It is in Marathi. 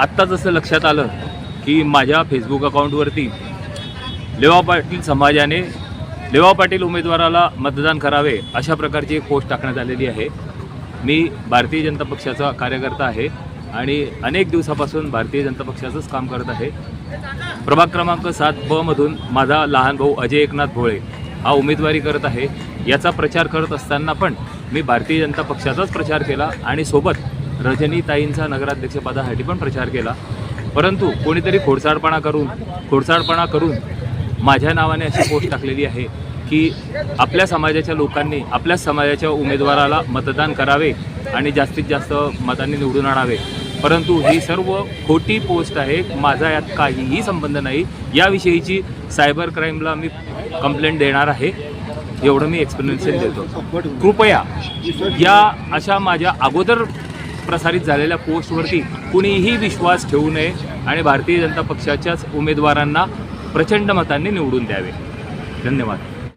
आत्ता जसं लक्षात आलं की माझ्या फेसबुक अकाउंटवरती लेवा पाटील समाजाने लेवा पाटील उमेदवाराला मतदान करावे अशा प्रकारची एक पोस्ट टाकण्यात आलेली आहे. मी भारतीय जनता पक्षाचा कार्यकर्ता आहे आणि अनेक दिवसापासून भारतीय जनता पक्षाचंच काम करत आहे. प्रभाग क्रमांक सात ब मधून माझा लहान भाऊ अजय एकनाथ भोळे हा उमेदवारी करत आहे. याचा प्रचार करत असताना पण मी भारतीय जनता पक्षाचाच प्रचार केला आणि सोबत रजनीताईंचा नगराध्यक्षपदासाठी पण प्रचार केला. परंतु कोणीतरी खोडसाडपणा करून खोडसाडपणा करून माझ्या नावाने अशी पोस्ट टाकलेली आहे की आपल्या समाजाच्या लोकांनी आपल्याच समाजाच्या उमेदवाराला मतदान करावे आणि जास्तीत जास्त मतांनी निवडून आणावे. परंतु ही सर्व खोटी पोस्ट आहे माझा यात काहीही संबंध नाही. याविषयीची सायबर क्राईमला मी कंप्लेंट देणार आहे एवढं मी एक्सप्लेनेशन देतो. कृपया या अशा माझ्या अगोदर प्रसारित झालेल्या पोस्टवरती कुणीही विश्वास ठेवू नये आणि भारतीय जनता पक्षाच्याच उमेदवारांना प्रचंड मतांनी निवडून द्यावे. धन्यवाद.